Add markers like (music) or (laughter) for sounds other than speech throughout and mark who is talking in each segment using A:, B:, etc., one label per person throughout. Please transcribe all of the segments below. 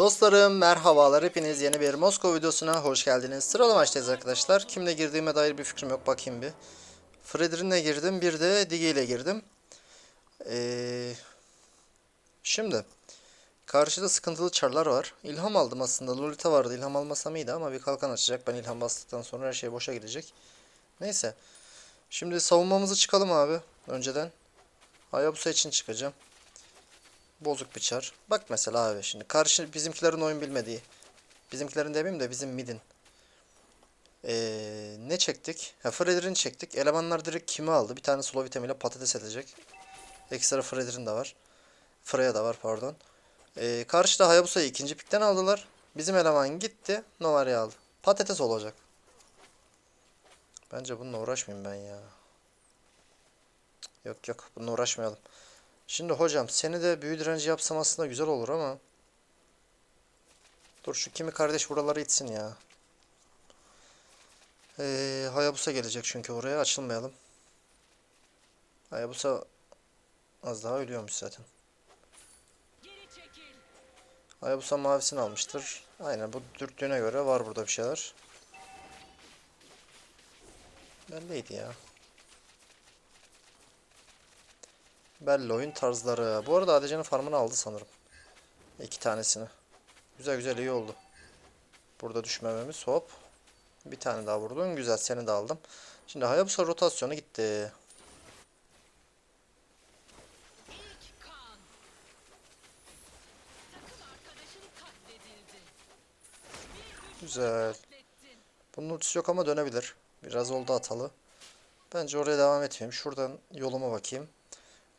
A: Dostlarım merhabalar hepiniz yeni bir Moskova videosuna hoş geldiniz. Sıralı maçtayız arkadaşlar. Kimle girdiğime dair bir fikrim yok bakayım bir. Fredrin'le girdim bir de Digi ile girdim. Ee, şimdi karşıda sıkıntılı çarlar var. İlham aldım aslında. Lolita vardı. İlham almasam iyiydi ama bir kalkan açacak. Ben ilham bastıktan sonra her şey boşa gidecek. Neyse. Şimdi savunmamızı çıkalım abi. Önceden. Hayabusa için çıkacağım. Bozuk bir çar. Bak mesela abi şimdi karşı bizimkilerin oyun bilmediği. Bizimkilerin demeyeyim de bizim midin. Ee, ne çektik? Ha Fredrin çektik. Elemanlar direkt kimi aldı? Bir tane solo vitamiyle patates edecek. Ekstra Fredrin de var. Freya da var pardon. Ee, karşıda Hayabusa'yı ikinci pikten aldılar. Bizim eleman gitti. Nova'yı aldı. Patates olacak. Bence bununla uğraşmayayım ben ya. Yok yok bununla uğraşmayalım. Şimdi hocam seni de büyü direnci yapsam aslında güzel olur ama. Dur şu kimi kardeş buraları itsin ya. Ee, Hayabusa gelecek çünkü oraya açılmayalım. Hayabusa az daha ölüyormuş zaten. Hayabusa mavisini almıştır. Aynen bu dürttüğüne göre var burada bir şeyler. Belliydi ya. Belli oyun tarzları. Bu arada ADC'nin farmını aldı sanırım. İki tanesini. Güzel güzel iyi oldu. Burada düşmememiz hop. Bir tane daha vurdun. Güzel seni de aldım. Şimdi Hayabusa rotasyonu gitti. Güzel. Bunun ultisi yok ama dönebilir. Biraz oldu atalı. Bence oraya devam etmeyeyim. Şuradan yoluma bakayım.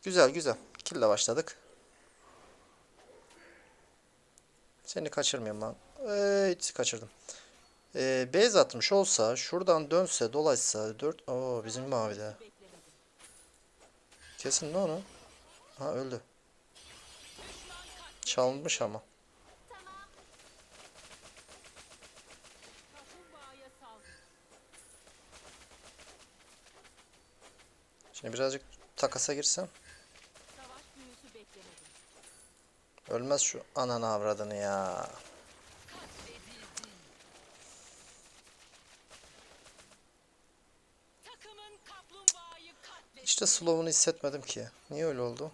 A: Güzel güzel. Kill'le başladık. Seni kaçırmayayım lan. Ee, hiç kaçırdım. Ee, base atmış olsa şuradan dönse dolaşsa 4 Oo bizim mavide. Kesin ne onu? Ha öldü. Çalınmış ama. Şimdi birazcık takasa girsem.
B: Savaş büyüsü beklemedim.
A: Ölmez şu ananı avradını ya. İşte slow'unu hissetmedim ki. Niye öyle oldu?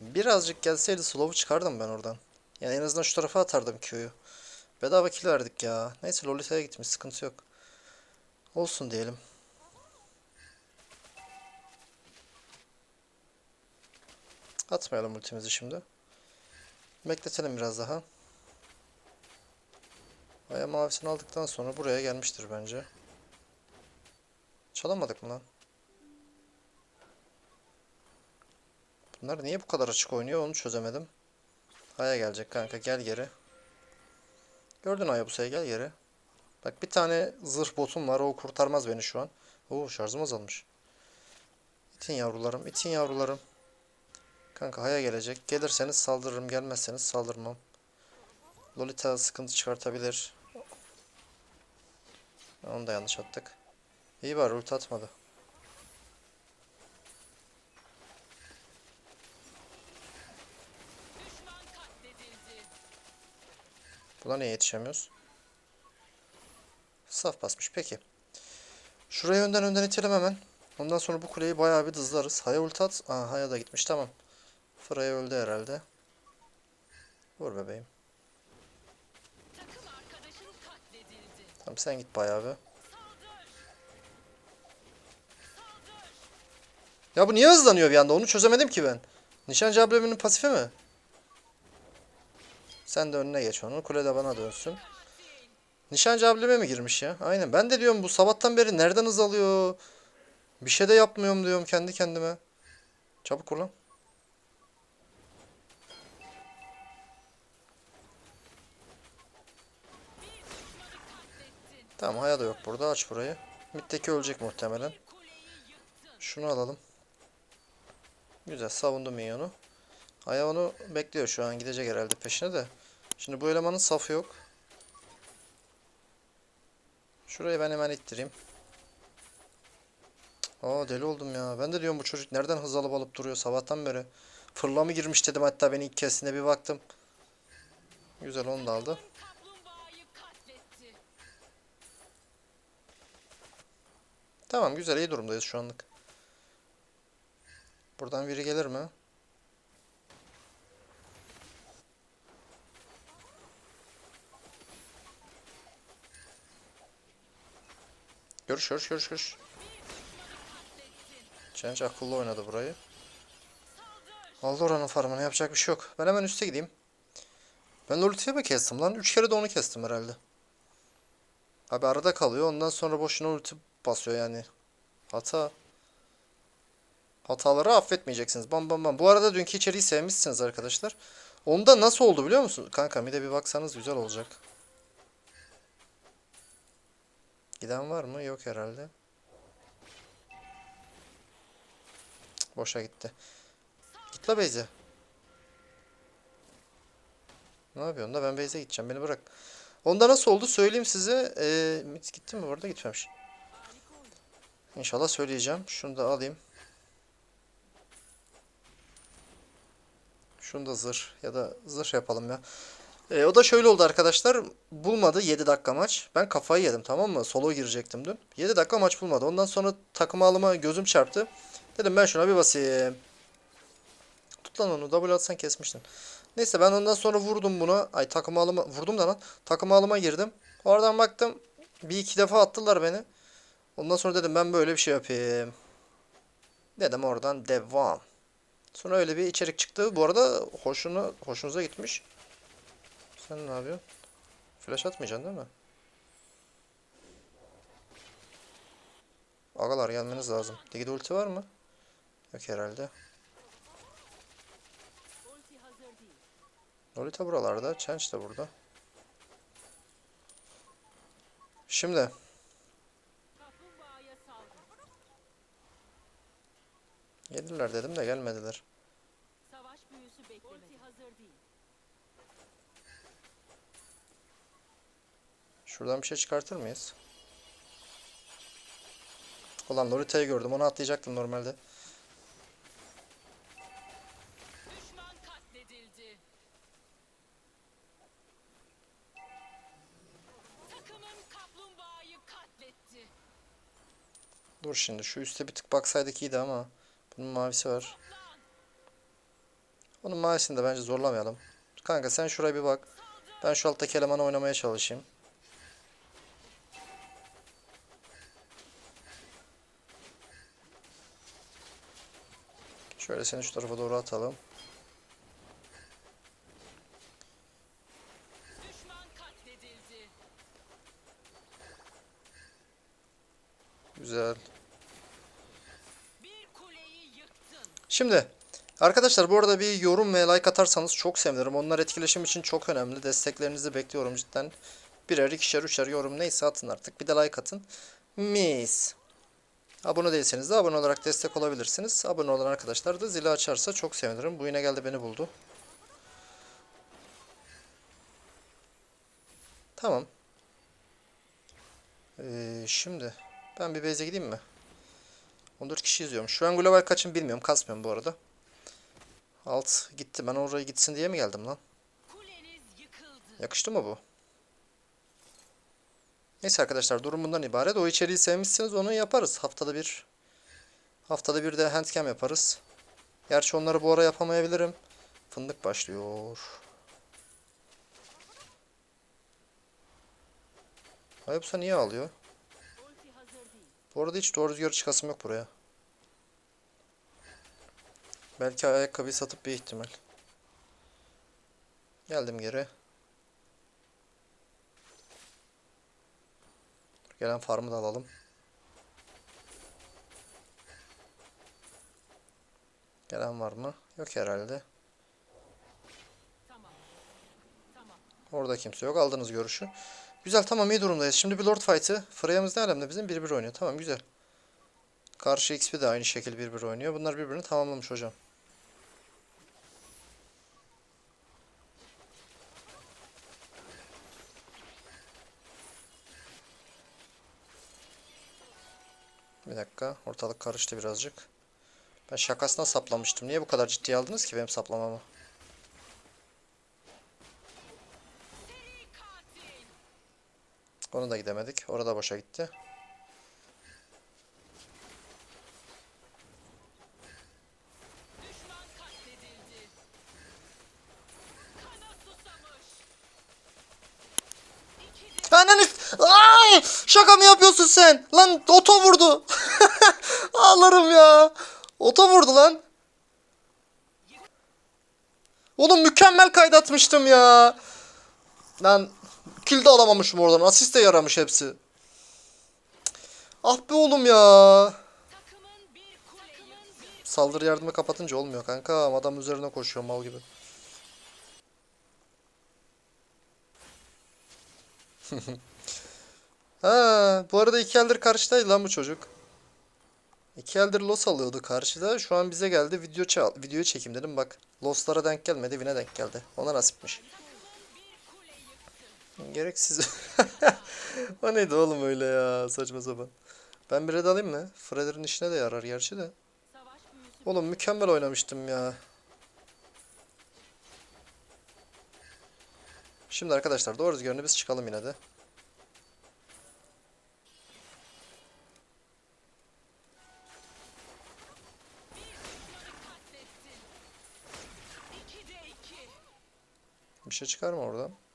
A: Birazcık gelseydi slow'u çıkardım ben oradan. Yani en azından şu tarafa atardım Q'yu. Bedava kill verdik ya. Neyse Lolita'ya gitmiş sıkıntı yok. Olsun diyelim. Atmayalım ultimizi şimdi. Bekletelim biraz daha. Aya mavisini aldıktan sonra buraya gelmiştir bence. Çalamadık mı lan? Bunlar niye bu kadar açık oynuyor onu çözemedim. Haya gelecek kanka gel geri. Gördün Hayabusa'ya gel geri. Bak bir tane zırh botum var o kurtarmaz beni şu an. Oo şarjım azalmış. İtin yavrularım itin yavrularım. Kanka Haya gelecek. Gelirseniz saldırırım gelmezseniz saldırmam. Lolita sıkıntı çıkartabilir. Onu da yanlış attık. İyi var ulti atmadı. Buna niye yetişemiyoruz? Saf basmış. Peki. Şurayı önden önden itelim hemen. Ondan sonra bu kuleyi bayağı bir dızlarız. Haya ulti at. Aa Haya da gitmiş. Tamam. Freya öldü herhalde. Vur bebeğim. Tamam sen git bayağı.
B: Saldır.
A: Ya bu niye hızlanıyor bir anda? Onu çözemedim ki ben. Nişancı ablamının pasifi mi? Sen de önüne geç onu. Kule de bana dönsün. Nişancı ableme mi girmiş ya? Aynen. Ben de diyorum bu sabahtan beri nereden hız alıyor? Bir şey de yapmıyorum diyorum kendi kendime. Çabuk kur lan. Tamam Haya da yok burada. Aç burayı. Mitteki ölecek muhtemelen. Şunu alalım. Güzel savundu minyonu. Haya onu bekliyor şu an. Gidecek herhalde peşine de. Şimdi bu elemanın safı yok. Şurayı ben hemen ittireyim. Aa deli oldum ya. Ben de diyorum bu çocuk nereden hız alıp alıp duruyor sabahtan beri. Fırla mı girmiş dedim hatta beni ilk kestiğinde bir baktım. Güzel onu da aldı. Tamam güzel iyi durumdayız şu anlık. Buradan biri gelir mi? Görüş görüş görüş görüş. Change akıllı oynadı burayı. Aldı oranın farmını yapacak bir şey yok. Ben hemen üste gideyim. Ben ultiyi mi kestim lan? 3 kere de onu kestim herhalde. Abi arada kalıyor. Ondan sonra boşuna ulti basıyor yani. Hata. Hataları affetmeyeceksiniz. Bam bam bam. Bu arada dünkü içeriği sevmişsiniz arkadaşlar. Onda nasıl oldu biliyor musun? Kanka bir de bir baksanız güzel olacak. Giden var mı? Yok herhalde. Cık, boşa gitti. Git la Beyze. Ne yapıyorsun da ben Beyze gideceğim. Beni bırak. Onda nasıl oldu söyleyeyim size. Ee, gitti mi bu arada? Gitmemiş. İnşallah söyleyeceğim. Şunu da alayım. Şunu da zırh ya da zırh yapalım ya. Ee, o da şöyle oldu arkadaşlar. Bulmadı 7 dakika maç. Ben kafayı yedim tamam mı? Solo girecektim dün. 7 dakika maç bulmadı. Ondan sonra takım alıma gözüm çarptı. Dedim ben şuna bir basayım. Tut lan onu. Double atsan kesmiştin. Neyse ben ondan sonra vurdum buna. Ay takım alıma vurdum da lan. Takım alıma girdim. Oradan baktım. Bir iki defa attılar beni. Ondan sonra dedim ben böyle bir şey yapayım. Dedim oradan devam. Sonra öyle bir içerik çıktı. Bu arada hoşuna, hoşunuza gitmiş. Sen ne yapıyorsun? Flash atmayacaksın değil mi? Agalar gelmeniz lazım. Digide ulti var mı? Yok herhalde. Lolita buralarda. Change de burada. Şimdi gelirler dedim de gelmediler.
B: Savaş büyüsü beklemedi. Hazır değil.
A: Şuradan bir şey çıkartır mıyız? Ulan Lolita'yı gördüm. Onu atlayacaktım normalde.
B: Düşman katledildi. Takımın kaplumbağayı katletti.
A: Dur şimdi şu üste bir tık baksaydık iyiydi ama. Bunun mavisi var. Onun mavisini de bence zorlamayalım. Kanka sen şuraya bir bak. Ben şu alttaki elemanı oynamaya çalışayım. Şöyle seni şu tarafa doğru atalım. Güzel.
B: Bir kuleyi yıktın.
A: Şimdi arkadaşlar bu arada bir yorum ve like atarsanız çok sevinirim. Onlar etkileşim için çok önemli. Desteklerinizi bekliyorum cidden. Birer, ikişer, üçer yorum neyse atın artık. Bir de like atın. Mis. Abone değilseniz de abone olarak destek olabilirsiniz. Abone olan arkadaşlar da zili açarsa çok sevinirim. Bu yine geldi beni buldu. Tamam. Ee, şimdi ben bir base'e gideyim mi? 14 kişi izliyorum. Şu an global kaçım bilmiyorum. Kasmıyorum bu arada. Alt gitti. Ben oraya gitsin diye mi geldim lan? Yakıştı mı bu? Neyse arkadaşlar durum bundan ibaret. O içeriği sevmişseniz onu yaparız. Haftada bir. Haftada bir de handcam yaparız. Gerçi onları bu ara yapamayabilirim. Fındık başlıyor. Hayabusa niye ağlıyor? Bu arada hiç doğru düzgün çıkasım yok buraya. Belki ayakkabıyı satıp bir ihtimal. Geldim geri. Gelen farmı da alalım. Gelen var mı? Yok herhalde. Orada kimse yok. Aldınız görüşü. Güzel tamam iyi durumdayız. Şimdi bir Lord Fight'ı. Freya'mız ne alemde bizim? 1-1 oynuyor. Tamam güzel. Karşı XP de aynı şekil 1-1 oynuyor. Bunlar birbirini tamamlamış hocam. Bir dakika. Ortalık karıştı birazcık. Ben şakasına saplamıştım. Niye bu kadar ciddiye aldınız ki benim saplamamı? Onu da gidemedik. Orada boşa gitti. Ananı... Aa! Şaka mı yapıyorsun sen? Lan oto vurdu. (laughs) Ağlarım ya. Oto vurdu lan. Oğlum mükemmel kaydatmıştım ya. Lan kill de alamamışım oradan. Asist de yaramış hepsi. Ah be oğlum ya. Saldırı yardımı kapatınca olmuyor kanka. Adam üzerine koşuyor mal gibi. (laughs) ha, bu arada iki eldir karşıdaydı lan bu çocuk. İki eldir los alıyordu karşıda. Şu an bize geldi. Video video çekim dedim bak. Los'lara denk gelmedi. Win'e denk geldi. Ona nasipmiş. Gereksiz. (laughs) o neydi oğlum öyle ya saçma sapan. Ben bir red alayım mı? Fred'in işine de yarar gerçi de. Oğlum mükemmel oynamıştım ya. Şimdi arkadaşlar doğru düzgünü biz çıkalım yine de. Bir şey çıkar mı oradan?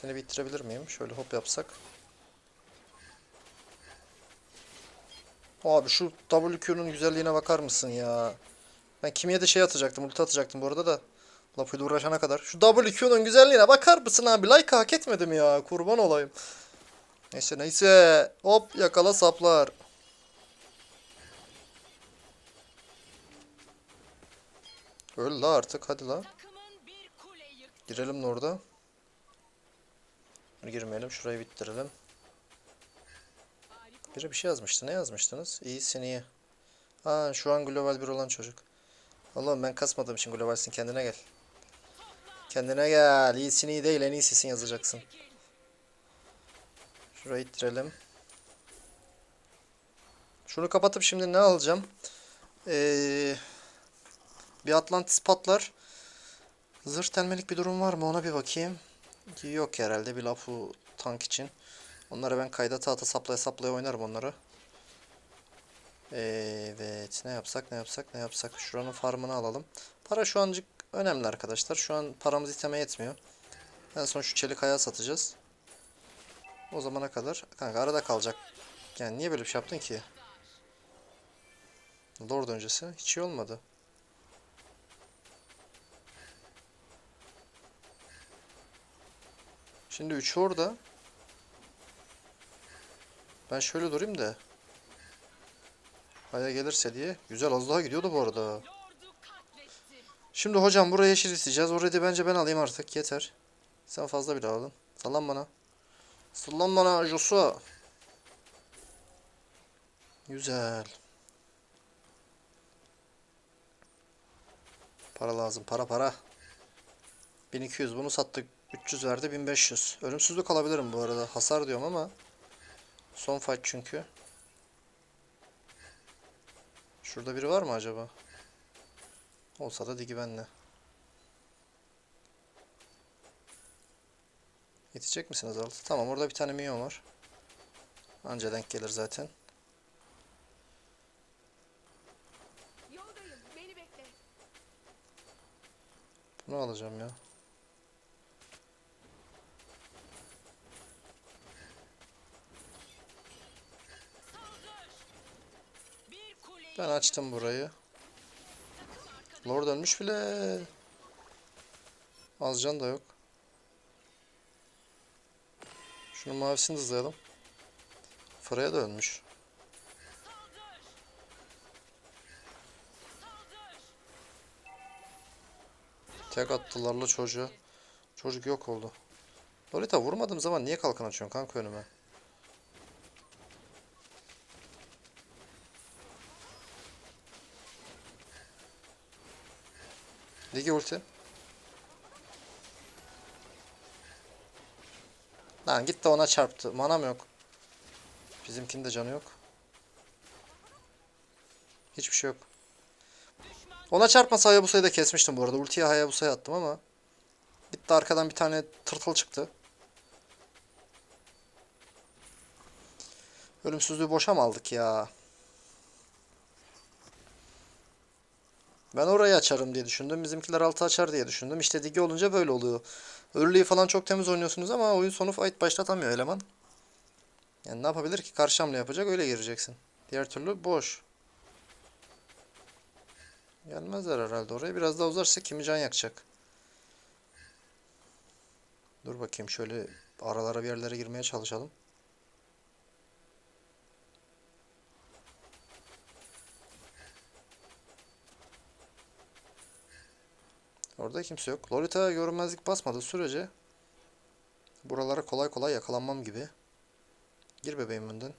A: Seni bitirebilir miyim? Şöyle hop yapsak. Abi şu WQ'nun güzelliğine bakar mısın ya? Ben kimiye de şey atacaktım, ulti atacaktım bu arada da. Lapuyla uğraşana kadar. Şu WQ'nun güzelliğine bakar mısın abi? Like hak etmedim ya. Kurban olayım. Neyse neyse. Hop yakala saplar. Öl la artık hadi la. Girelim de orada. Girmeyelim şurayı bitirelim. Biri bir şey yazmıştı. Ne yazmıştınız? İyisin iyi. Aa şu an global bir olan çocuk. Allah'ım ben kasmadığım için globalsin kendine gel. Kendine gel. İyisin iyi değil en iyisisin yazacaksın. Şurayı ittirelim. Şunu kapatıp şimdi ne alacağım? Ee, bir Atlantis patlar. Zırh telmelik bir durum var mı ona bir bakayım. Yok herhalde bir lafu tank için. Onları ben kayda tahta saplaya saplaya oynarım onları. Evet ne yapsak ne yapsak ne yapsak. Şuranın farmını alalım. Para şu ancak önemli arkadaşlar. Şu an paramız iteme yetmiyor. En son şu çelik ayağı satacağız. O zamana kadar kanka arada kalacak. Yani niye böyle bir şey yaptın ki? Lord öncesi hiç iyi olmadı. Şimdi 3 orada. Ben şöyle durayım da. Aya gelirse diye. Güzel az daha gidiyordu bu arada. Şimdi hocam buraya yeşil isteyeceğiz. Orayı bence ben alayım artık. Yeter. Sen fazla bile aldın. Sallan bana. Sallan bana Joshua. Güzel. Para lazım. Para para. 1200 bunu sattık. 300 verdi 1500. Ölümsüzlük alabilirim bu arada. Hasar diyorum ama. Son fight çünkü. Şurada biri var mı acaba? Olsa da digi benle. Yetecek misiniz altı? Tamam orada bir tane minyon var. Anca denk gelir zaten. Bunu alacağım ya. Ben açtım burayı. Lord ölmüş bile. Az can da yok. Şunun mavisini hızlayalım. Freya da ölmüş. Tek attılar la çocuğa. Çocuk yok oldu. Lolita vurmadığım zaman niye kalkan açıyorsun kanka önüme? Ligi ulti. Lan git de ona çarptı. Manam yok. Bizimkinin de canı yok. Hiçbir şey yok. Ona çarpmasa Hayabusa'yı da kesmiştim bu arada. Ultiye Hayabusa'ya attım ama Bitti arkadan bir tane tırtıl çıktı. Ölümsüzlüğü boşa mı aldık ya? Ben orayı açarım diye düşündüm. Bizimkiler altı açar diye düşündüm. İşte digi olunca böyle oluyor. Early'yi falan çok temiz oynuyorsunuz ama oyun sonu fight başlatamıyor eleman. Yani ne yapabilir ki? Karşı hamle yapacak öyle gireceksin. Diğer türlü boş. Gelmezler herhalde oraya. Biraz daha uzarsa kimi can yakacak. Dur bakayım şöyle aralara bir yerlere girmeye çalışalım. Orada kimse yok. Lolita görünmezlik basmadığı sürece buralara kolay kolay yakalanmam gibi. Gir bebeğim önden.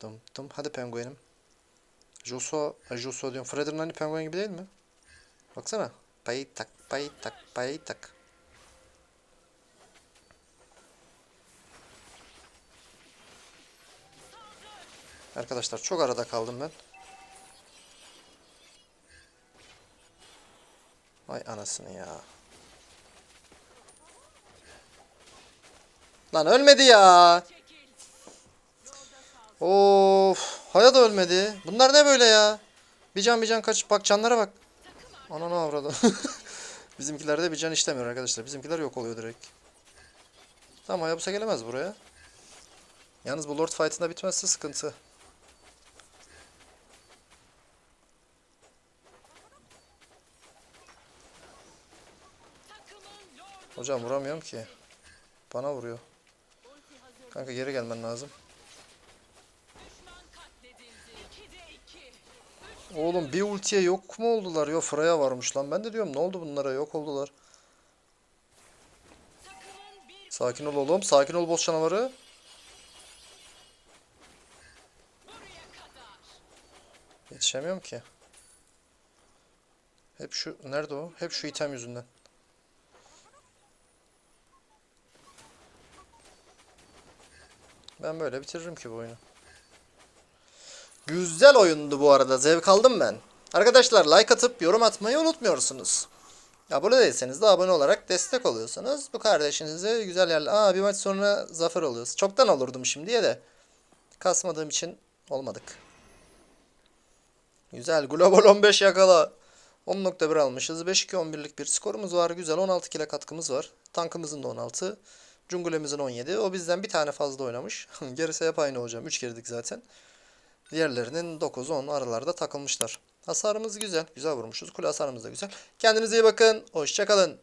A: Dım dım. Hadi penguenim. Ay Joshua diyorum. Fred'in hani penguen gibi değil mi? Baksana. Pay tak, pay tak, pay tak. Arkadaşlar çok arada kaldım ben. Vay anasını ya. Lan ölmedi ya. Of. Haya da ölmedi. Bunlar ne böyle ya? Bir can bir can kaç. Bak canlara bak. Ananı avradı. (laughs) Bizimkilerde bir can işlemiyor arkadaşlar. Bizimkiler yok oluyor direkt. Tamam Hayabusa gelemez buraya. Yalnız bu Lord Fight'ında bitmezse sıkıntı. Hocam vuramıyorum ki. Bana vuruyor. Kanka geri gelmen lazım.
B: Düşman katledildi. 2'de 2.
A: Oğlum bir ultiye yok mu oldular? Yo Freya varmış lan. Ben de diyorum ne oldu bunlara? Yok oldular. Sakin ol oğlum. Sakin ol boss canavarı. Yetişemiyorum ki. Hep şu nerede o? Hep şu item yüzünden. Ben böyle bitiririm ki bu oyunu. Güzel oyundu bu arada. Zevk aldım ben. Arkadaşlar like atıp yorum atmayı unutmuyorsunuz. Abone değilseniz de abone olarak destek oluyorsunuz. Bu kardeşinize güzel yerler. Aa bir maç sonra zafer oluyoruz. Çoktan olurdum şimdiye de. Kasmadığım için olmadık. Güzel. Global 15 yakala. 10.1 almışız. 5-2-11'lik bir skorumuz var. Güzel. 16 kile katkımız var. Tankımızın da 16. Cungulemizin 17. O bizden bir tane fazla oynamış. (laughs) Gerisi hep aynı hocam. 3 girdik zaten. Diğerlerinin 9-10 aralarda takılmışlar. Hasarımız güzel. Güzel vurmuşuz. Kule hasarımız da güzel. Kendinize iyi bakın. Hoşçakalın.